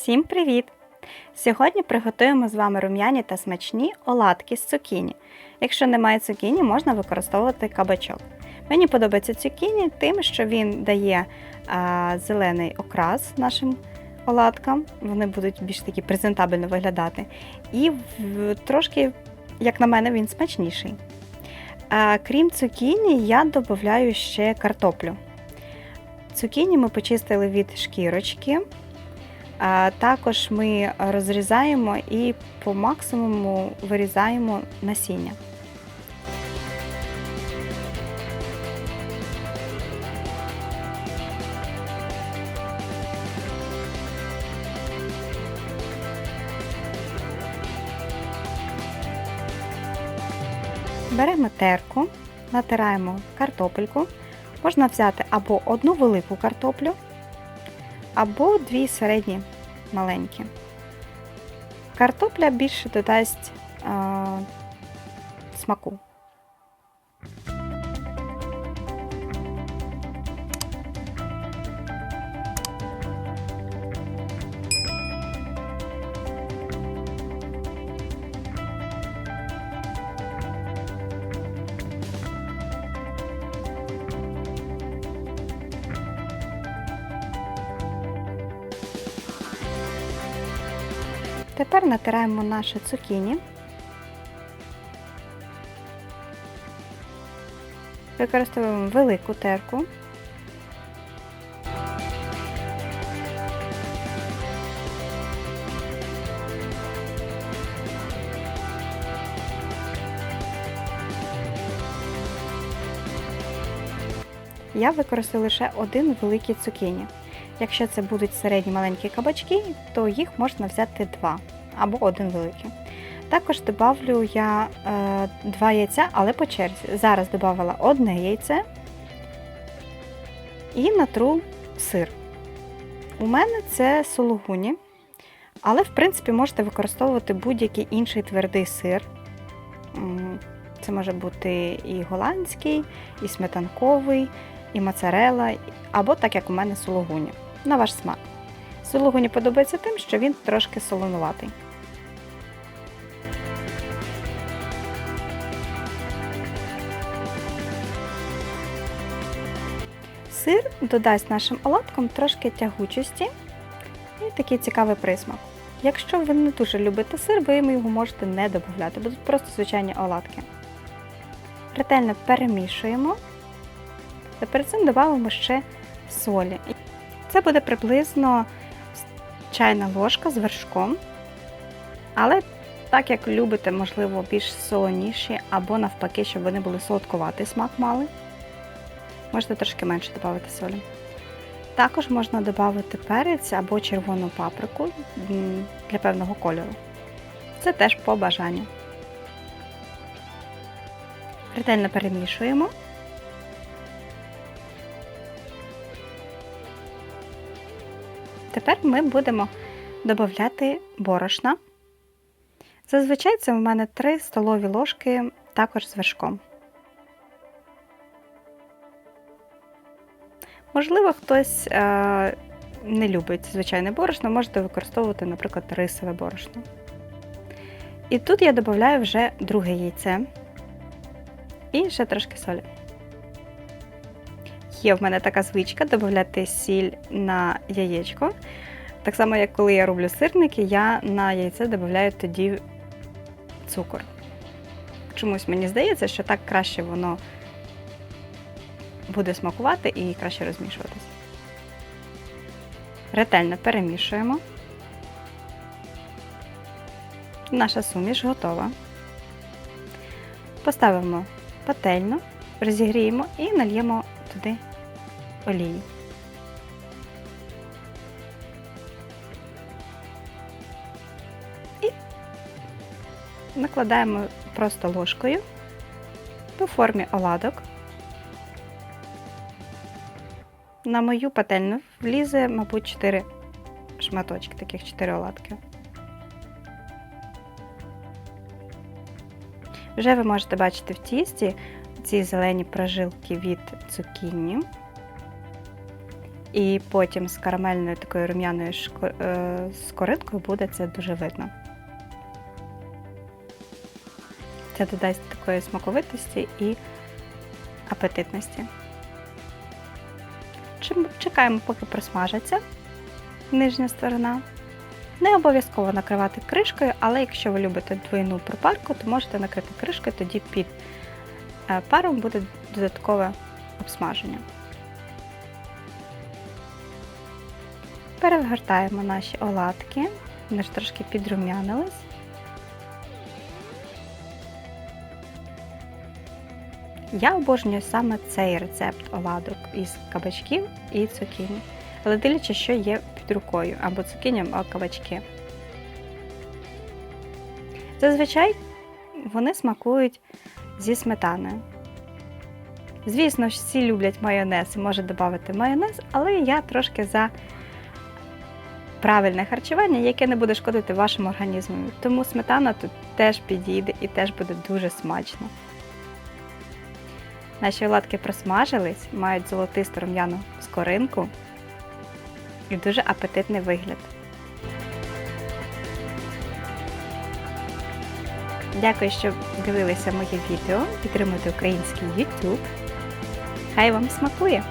Всім привіт! Сьогодні приготуємо з вами рум'яні та смачні оладки з цукіні. Якщо немає цукіні, можна використовувати кабачок. Мені подобається цукіні тим, що він дає а, зелений окрас нашим оладкам, вони будуть більш такі презентабельно виглядати. І в, трошки, як на мене, він смачніший. А, крім цукіні, я додаю ще картоплю. Цукіні ми почистили від шкірочки. Також ми розрізаємо і по максимуму вирізаємо насіння. Беремо терку, натираємо картопельку. Можна взяти або одну велику картоплю, або дві середні маленькі. Картопля більше додасть а, смаку. Тепер натираємо наше цукіні. Використовуємо велику терку. Я використаю лише один великий цукіні. Якщо це будуть середні маленькі кабачки, то їх можна взяти два або один великий. Також додавлю я е, два яйця, але по черзі. Зараз додавала одне яйце і натру сир. У мене це сулугуні, але, в принципі, можете використовувати будь-який інший твердий сир. Це може бути і голландський, і сметанковий, і моцарела, або так як у мене сулугуні. На ваш смак. Сулугуні подобається тим, що він трошки солонуватий. Сир додасть нашим оладкам трошки тягучості і такий цікавий присмак. Якщо ви не дуже любите сир, ви його можете не додати, будуть просто звичайні оладки. Ретельно перемішуємо та перед цим додамо ще солі. Це буде приблизно чайна ложка з вершком. Але так як любите, можливо, більш солоніші, або навпаки, щоб вони були солодкуватий смак мали, можете трошки менше додати солі. Також можна додати перець або червону паприку для певного кольору. Це теж по бажанню. Ретельно перемішуємо. Тепер ми будемо додати борошна. Зазвичай це в мене 3 столові ложки також з вершком. Можливо, хтось е не любить звичайне борошно, можете використовувати, наприклад, рисове борошно. І тут я додаю вже друге яйце і ще трошки солі. Є в мене така звичка додати сіль на яєчко. Так само, як коли я роблю сирники, я на яйце додаю тоді цукор. Чомусь мені здається, що так краще воно буде смакувати і краще розмішуватись. Ретельно перемішуємо. Наша суміш готова. Поставимо пательню, розігріємо і нальємо туди олії. І накладаємо просто ложкою по формі оладок. На мою пательню влізе, мабуть, 4 шматочки, таких 4 оладки. Вже ви можете бачити в тісті ці зелені прожилки від цукіні. І потім з карамельною такою рум'яною е, скоринкою буде це дуже видно. Це додасть такої смаковитості і апетитності. Чекаємо, поки просмажиться нижня сторона. Не обов'язково накривати кришкою, але якщо ви любите двойну пропарку, то можете накрити кришкою, тоді під паром буде додаткове обсмаження. Перегортаємо наші оладки, вони ж трошки підрум'янились. Я обожнюю саме цей рецепт оладок із кабачків і цукіні. Але дивлячись, що є під рукою, або цукіні, або кабачки. Зазвичай вони смакують зі сметаною. Звісно, всі люблять майонез і можуть додати майонез, але я трошки за правильне харчування, яке не буде шкодити вашому організму. Тому сметана тут теж підійде і теж буде дуже смачно. Наші оладки просмажились, мають золотисту рум'яну скоринку і дуже апетитний вигляд. Дякую, що дивилися моє відео. Підтримуйте український YouTube. Хай вам смакує!